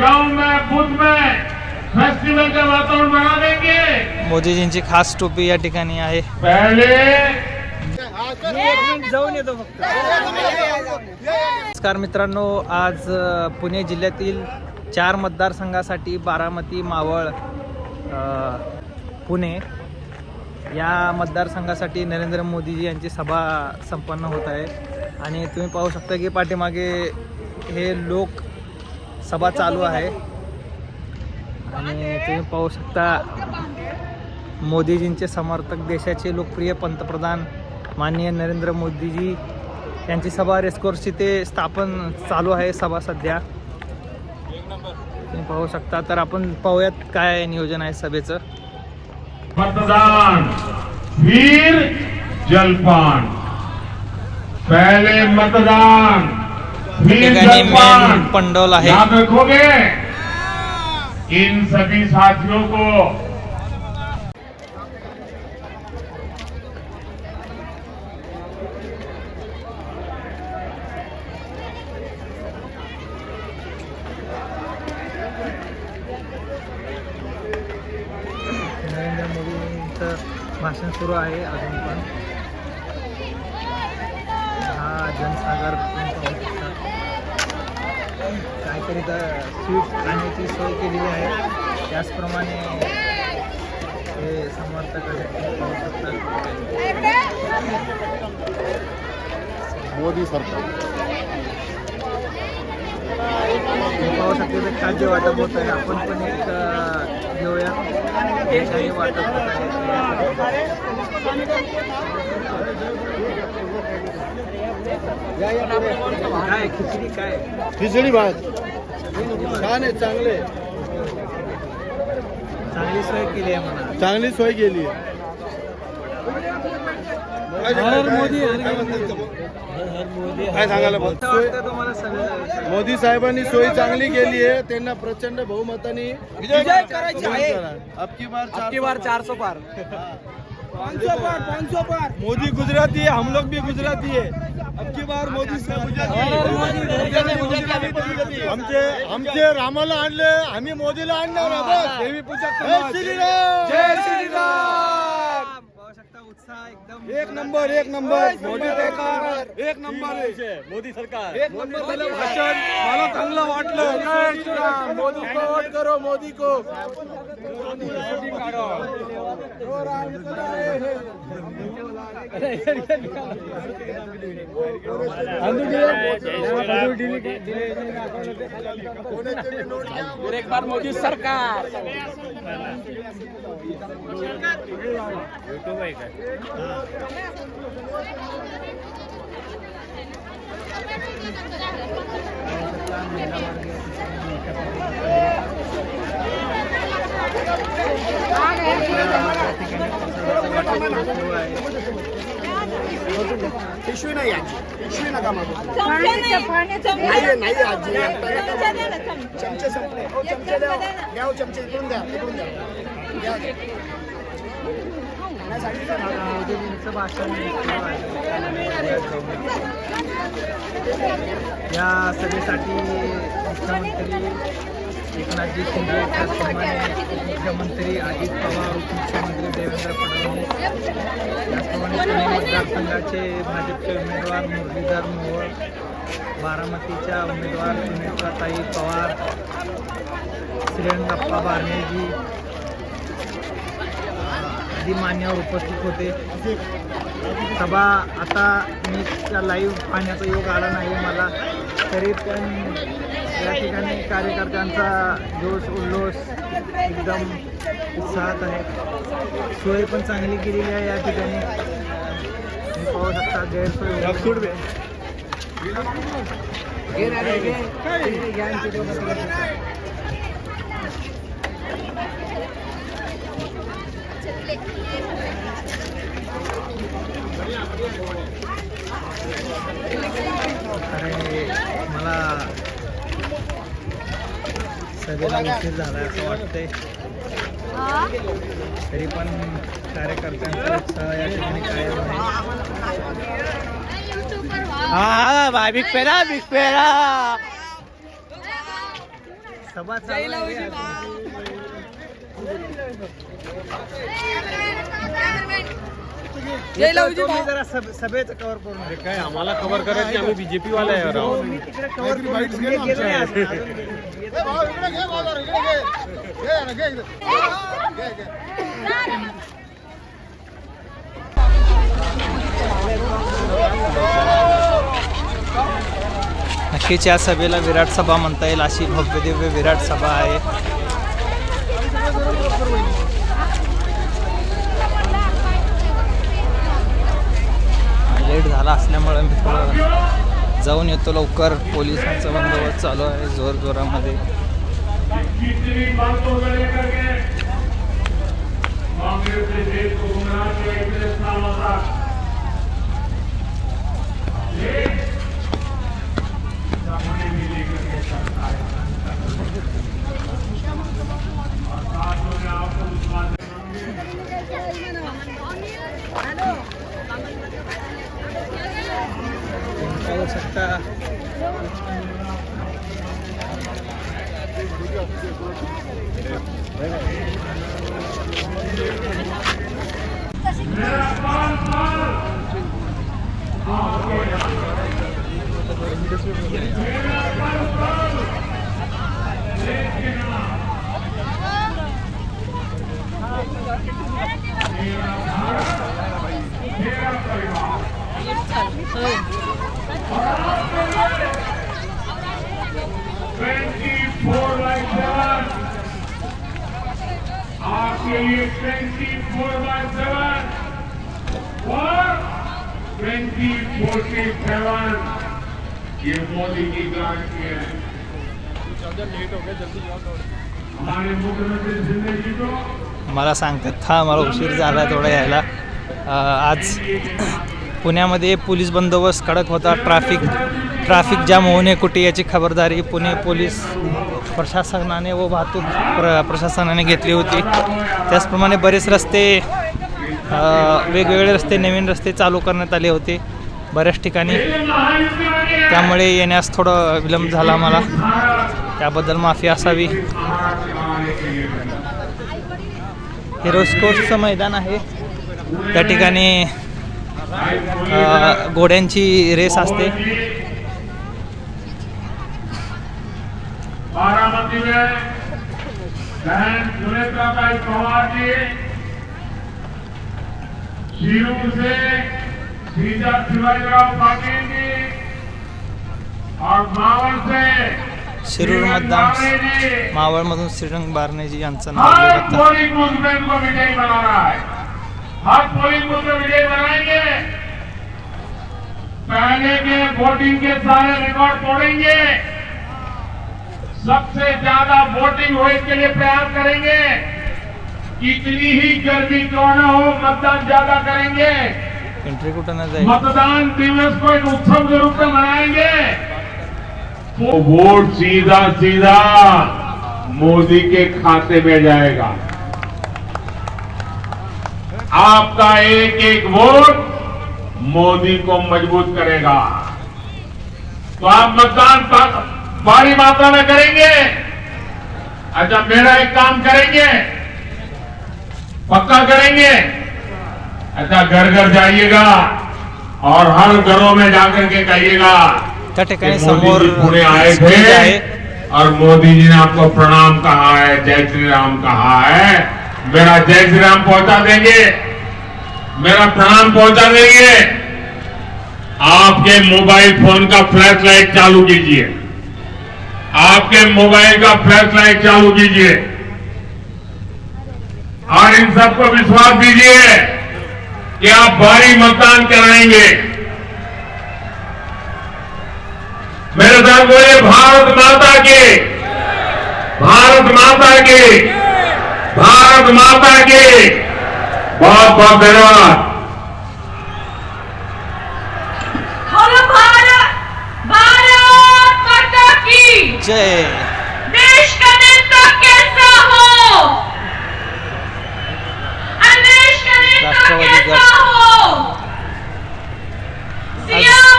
गांव में बुद्ध में फेस्टिवल का वातावरण बना देंगे। मोदीजींची खास टोपी या ठिकाणी आहे. पहले जाऊन येतो फक्त नमस्कार मित्रांनो आज पुणे जिल्ह्यातील चार मतदारसंघासाठी बारामती मावळ पुणे या मतदारसंघासाठी नरेंद्र मोदीजी यांची सभा संपन्न होत आहे. आणि तुम्ही पाहू शकता की पाठीमागे हे लोक सभा चालू आहे. आणि तुम्ही पाहू शकता मोदीजींचे समर्थक देशाचे लोकप्रिय पंतप्रधान माननीय नरेंद्र मोदीजी यांची सभा रेस्कोर्सची ते स्थापन चालू आहे सभा सध्या. तुम्ही पाहू शकता. तर आपण पाहूयात काय नियोजन आहे सभेचं. मतदान जलपान. पहले मतदान. ठिकाणी मेन पंडोल आहे. याद रखोगे इन सभी साथियों को. नरेंद्र मोदींचं भाषण सुरू आहे अजून पण. स्वीट खाण्याची सोय केलेली आहे. त्याचप्रमाणे हे समर्थक आहेत. पाहू मोदी सरकार. पाहू शकता खाद्य वाटप होत आहे. आपण पण एक घेऊया. हे काही वाटप होत आहे काय खिचडी काय खिचडी भात. छान आहे चांगले. चांगली सोय केली आहे म्हणा. चांगली सोय केली काय सांगायला बोल? काय सगळं मोदी साहेबांनी सोय चांगली केली आहे. त्यांना प्रचंड बहुमताने विजय करायचे आहे. अबकी बार चार अबकी बार चार सौ पार. पाँच सौ पार पाँच सौ पार. मोदी गुजराती है हम लोग भी गुजराती है अबकी बार मोदी से आमचे आमचे रामाला आणले आम्ही मोदीला आणणार आहोत. देवी पूजा जय श्रीराम! जय श्रीराम! पाहू शकता उत्साह एकदम एक नंबर एक नंबर मोदी सरकार एक नंबर आहे मोदी सरकार एक नंबर झालं भाषण मला चांगलं वाटलं जय श्रीराम मोदी को वोट करो मोदी को फिर पिशवी नाही आजी. पिशवी नका मागू? नाहीये आजी. चमचा संपले. हो, चमचे द्या. द्या हो, चमचे. इकडून द्या इकडून द्या. द्या. नाही सांगितलं ना. मोदीजींचं भाषण सुरू आहे. या सभेसाठी मुख्यमंत्री एकनाथजी शिंदे त्याचप्रमाणे मुख्यमंत्री अजित पवार उपमुख्यमंत्री देवेंद्र फडणवीस त्याचप्रमाणे पुणे मतदारसंघाचे भाजपचे उमेदवार मुरलीधर मोहोळ बारामतीच्या उमेदवार सुनेत्राताई पवार श्रीरंगप्पा बारणेजी आदी मान्यवर उपस्थित होते. सभा आता मी त्या लाईव्ह पाहण्याचा योग आला नाही. मला तरी पण या ठिकाणी कार्यकर्त्यांचा जोश उल्लोस एकदम उत्साहात आहे. सोय पण चांगली केलेली आहे या ठिकाणी. पाहू शकता गैरसोय सभेला उशीर झाला असं वाटतंय तरी पण कार्यकर्त्यांचा उत्साह या ठिकाणी कायम आहे हा। भाई बिग पेरा बिग पेरा सभा चालू आहे. तुम्ही जरा सभ- सभेचं कव्हर करून अरे काय आम्हाला कव्हर करायची आम्ही बीजेपी वाले आहे राव. तिकडे कव्हर करून गेले नाही अजून. अजून गेले. नक्कीच या सभेला विराट सभा म्हणता येईल. अशी भव्य दिव्य विराट सभा आहे. लेट झाला असल्यामुळे मी थोडं जाऊन येतो लवकर. पोलिसांचा बंदोबस्त चालू आहे जोर पाहू शकता ट्वेंटी फोर बाई सेवन आपके लिए ट्वेंटी फोर बाई सेवन और ट्वेंटी फोर्टी सेवन ये मोदी की गारंटी है हमारे मुख्यमंत्री शिंदे जी को मला सांगतात हा मला उशीर झाला थोडा यायला. आज पुण्यामध्ये पोलीस बंदोबस्त कडक होता ट्रॅफिक ट्रॅफिक जाम होऊ नये कुठे याची खबरदारी पुणे पोलीस प्रशासनाने व वाहतूक प्र प्रशासनाने घेतली होती. त्याचप्रमाणे बरेच रस्ते वेगवेगळे रस्ते नवीन रस्ते चालू करण्यात आले होते बऱ्याच ठिकाणी. त्यामुळे येण्यास थोडं विलंब झाला मला त्याबद्दल माफी असावी. हे मैदान आहे. त्या ठिकाणी घोड्यांची रेस असते. बारामती में बहन सुनेत्रा भाई पवार जी शिरू से सीधा शिवाजीराव पाटिल जी और मावळ से शिरूर मतदान बावळे जी। मावळमधून श्रीरंग बारणेजी यांचं नाव विजयी बना रहा है। हर पोलिंग बूथ में विजयी बनाएँगे। पहले के वोटिंग के सारे रिकॉर्ड तोड़ेंगे। सबसे ज़्यादा वोटिंग हो इसके लिए प्रयास करेंगे। कितनी ही गर्मी क्यों न हो मतदान ज़्यादा करेंगे। मतदान दिवस को एक उत्सव के रूप में मनाएँगे। तो वोट सीधा सीधा मोदी के खाते में जाएगा। आपका एक एक वोट मोदी को मज़बूत करेगा। तो आप मतदान भारी मात्रा में करेंगे। अच्छा मेरा एक काम करेंगे। पक्का करेंगे। अच्छा घर घर जाइएगा और हर घरों में जाकर के कहिएगा मोदी जी पुणे आए थे और मोदी जी ने आपको प्रणाम कहा है जय श्री राम कहा है। मेरा जय श्री राम पहुँचा देंगे। मेरा प्रणाम पहुँचा देंगे। आपके मोबाइल फ़ोन का फ्लैश लाइट चालू कीजिए। आपके मोबाइल का फ्लैश लाइट चालू कीजिए। और इन सबको विश्वास दीजिए कि आप भारी मतदान कराएँगे। मेरे साथ बोले भारत माता की, भारत माता की भारत माता की। बहुत बहुत धन्यवाद। हेलो भारत भारत माता की। जय। देश का नेता कैसा हो? देश का नेता राष्ट्रवादी कैसा गट. हो?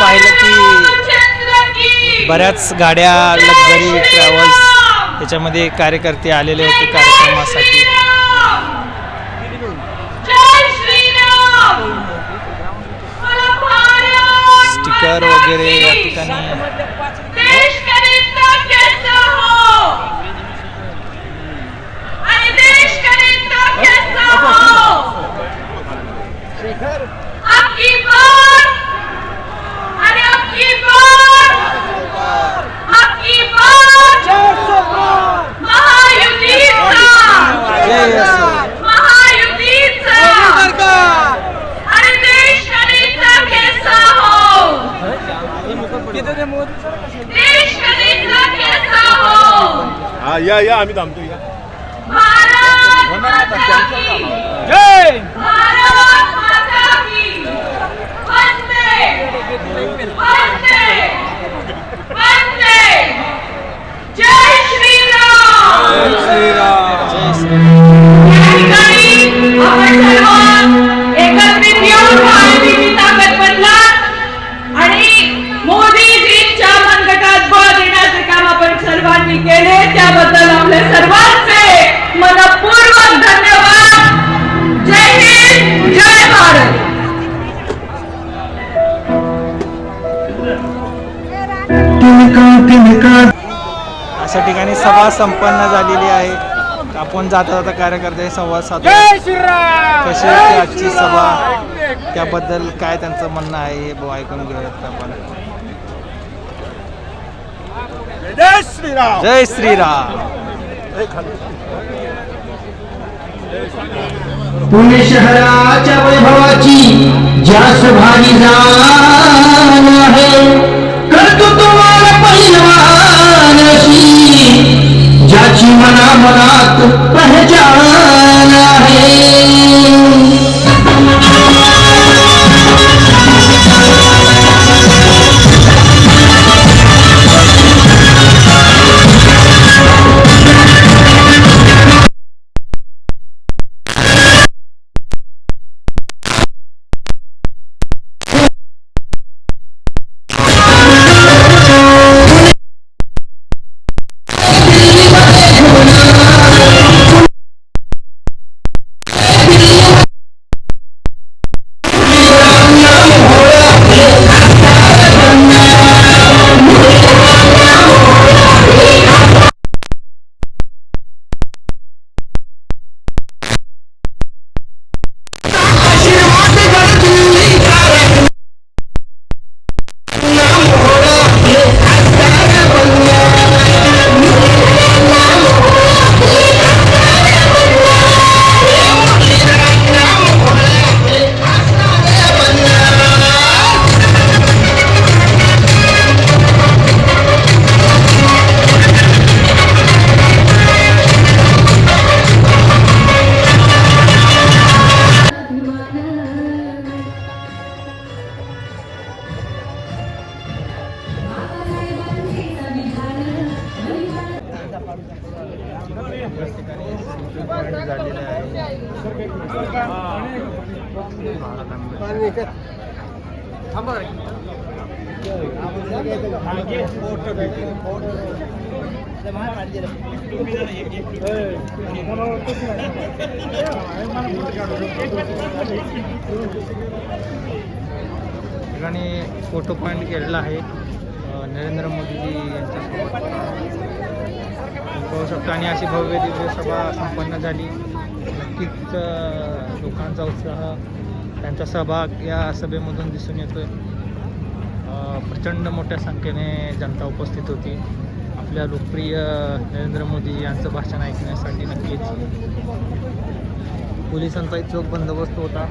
पाहिलं की बऱ्याच गाड्या लक्झरी ट्रॅव्हल्स त्याच्यामध्ये कार्यकर्ते आलेले होते कार्यक्रमासाठी. स्टिकर वगैरे या ठिकाणी देश करीता कैसा हो अरे देश करीता कैसा हो आपकी बार अरे आपकी बार आपकी बार महायुतीचा जय असो. महायुतीचा अरे देश करीता कैसा हो देश करीता कैसा हो हा या या आम्ही थांबतो या भारत माता की. जय! भारत माता की. वंदे. वंदे. वंदे. जय श्रीराम. अशा ठिकाणी सभा संपन्न झालेली आहे. आपण जाता जाता कार्यकर्ते संवाद साधतो. कशी होती आजची सभा? त्याबद्दल काय त्यांचं म्हणणं आहे हे भाऊ ऐकून घेऊयात आपण. जय श्रीराम. जय श्रीराम. पुणे शहराच्या वैभवाची जास भारी जाण ठिकाणी फोटो पॉईंट केलेला आहे. नरेंद्र मोदीजी यांच्यासोबत. पाहू शकतो आणि अशी भव्य दिव्य सभा संपन्न झाली. नक्कीच लोकांचा उत्साह त्यांचा सहभाग या सभेमधून दिसून येतोय. आहे प्रचंड मोठ्या संख्येने जनता उपस्थित होती. आपल्या लोकप्रिय नरेंद्र मोदी यांचं भाषण ऐकण्यासाठी नक्कीच. पोलिसांचाही चोख बंदोबस्त होता.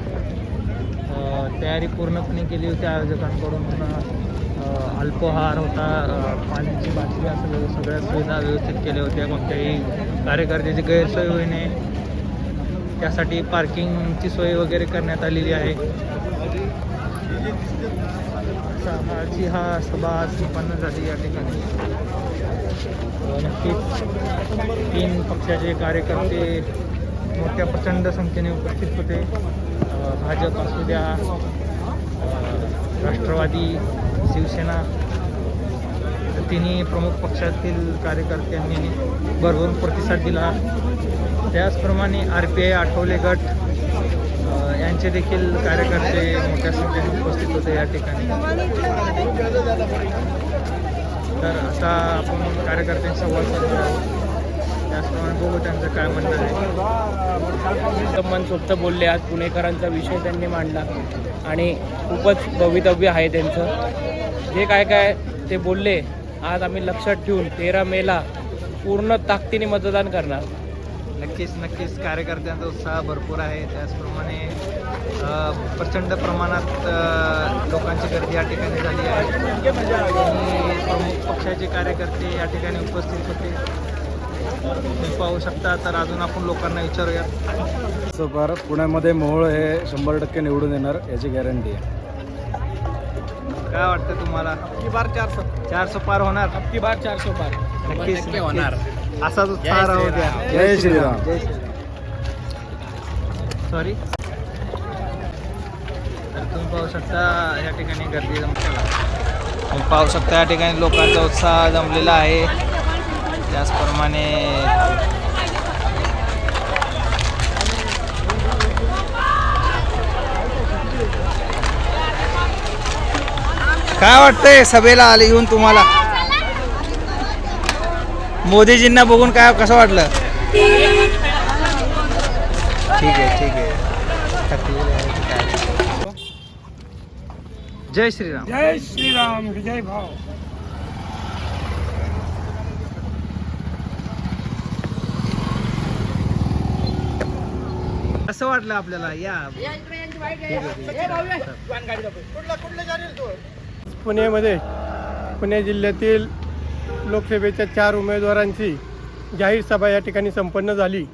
तयारी पूर्णपणे केली होती आयोजकांकडून. अ, अल्पोहार होता. पाण्याची बाटली असं सगळ्या सुविधा व्यवस्थित केल्या होत्या. कोणत्याही कार्यकर्त्याची गैरसोय होईने त्यासाठी पार्किंगची सोय वगैरे करण्यात आलेली आहे. सभाची हा सभा संपन्न झाली या ठिकाणी. नक्कीच तीन पक्षाचे कार्यकर्ते मोठ्या प्रचंड संख्येने उपस्थित होते. भाजप असू द्या राष्ट्रवादी शिवसेना तिन्ही प्रमुख पक्षातील कार्यकर्त्यांनी भरभरून प्रतिसाद दिला. त्याचप्रमाणे आर पी आय आठवले गट यांचे देखील कार्यकर्ते मोठ्या संख्येने उपस्थित होते या ठिकाणी. तर आता आपण कार्यकर्त्यांचा संवाद त्याचप्रमाणे बघू त्यांचं काय म्हणणं आहे. मनसोक्त बोलले आज पुणेकरांचा विषय त्यांनी मांडला. आणि खूपच भवितव्य आहे त्यांचं. जे काय काय ते बोलले आज आम्ही लक्षात ठेवून तेरा मेला पूर्ण ताकदीने मतदान करणार. नक्कीच नक्कीच. कार्यकर्त्यांचा उत्साह भरपूर आहे. त्याचप्रमाणे प्रचंड प्रमाणात लोकांची गर्दी या ठिकाणी झाली आहे. आणि प्रमुख पक्षाचे कार्यकर्ते या ठिकाणी उपस्थित होते. तुम्ही पाहू शकता तर अजून आपण लोकांना विचारूया पार पुण्यामध्ये मोहोळ हे शंभर टक्के निवडून येणार याची गॅरंटी आहे. काय वाटतं तुम्हाला? बार चारशे. चारशे पार होणार? अबकी बार चारशे पार. नक्कीच. होणार. असाच उत्साह राहू द्या. जय श्रीराम. जय श्रीराम. सॉरी तर तुम्ही पाहू शकता या ठिकाणी गर्दी जमलेला तुम्ही पाहू शकता या ठिकाणी लोकांचा उत्साह जमलेला आहे. त्याचप्रमाणे काय वाटतंय सभेला आले येऊन तुम्हाला? मोदीजींना बघून काय कसं वाटलं? ठीक आहे ठीक आहे? जय श्रीराम. जय श्रीराम विजय भाव. कसं वाटलं आपल्याला? या. पुण्यामध्ये पुणे जिल्ह्यातील लोकसभेच्या चार उमेदवारांची जाहीर सभा या ठिकाणी संपन्न झाली.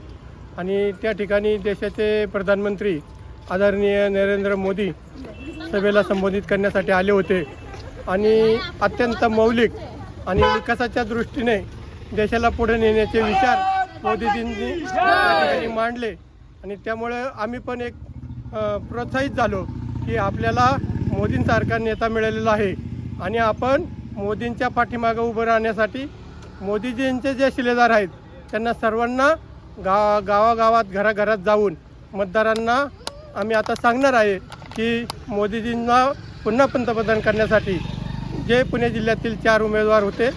आणि त्या ठिकाणी देशाचे प्रधानमंत्री आदरणीय नरेंद्र मोदी सभेला संबोधित करण्यासाठी आले होते. आणि अत्यंत मौलिक आणि विकासाच्या दृष्टीने देशाला पुढे नेण्याचे विचार मोदीजींनी त्या ठिकाणी मांडले. आणि त्यामुळे आम्ही पण एक प्रोत्साहित झालो की आपल्याला मोदींसारखा नेता मिळालेला आहे. आणि आपण मोदींच्या पाठीमागं उभं राहण्यासाठी मोदीजींचे जे शिलेदार आहेत त्यांना सर्वांना गा गावागावात घराघरात जाऊन मतदारांना आम्ही आता सांगणार आहे की मोदीजींना पुन्हा पंतप्रधान करण्यासाठी जे पुणे जिल्ह्यातील चार उमेदवार होते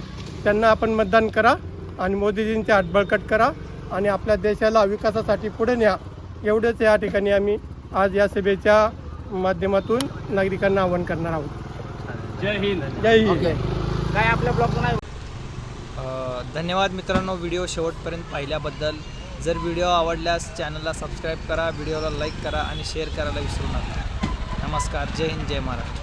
त्यांना आपण मतदान करा आणि मोदीजींचे हातबळकट करा आणि आपल्या देशाला विकासासाठी पुढे न्या. एवढेच या ठिकाणी आम्ही आज या सभेच्या माध्यमातून नागरिकांना आवाहन करणार आहोत. जय हिंद. जय हिंद. काय आपल्या ब्लॉगचं नाही अ, धन्यवाद मित्रांनो व्हिडिओ शेवटपर्यंत पाहिल्याबद्दल. जर व्हिडिओ आवडल्यास चॅनलला सबस्क्राईब करा व्हिडिओला लाईक करा आणि शेअर करायला विसरू नका. नमस्कार जय हिंद जय महाराष्ट्र.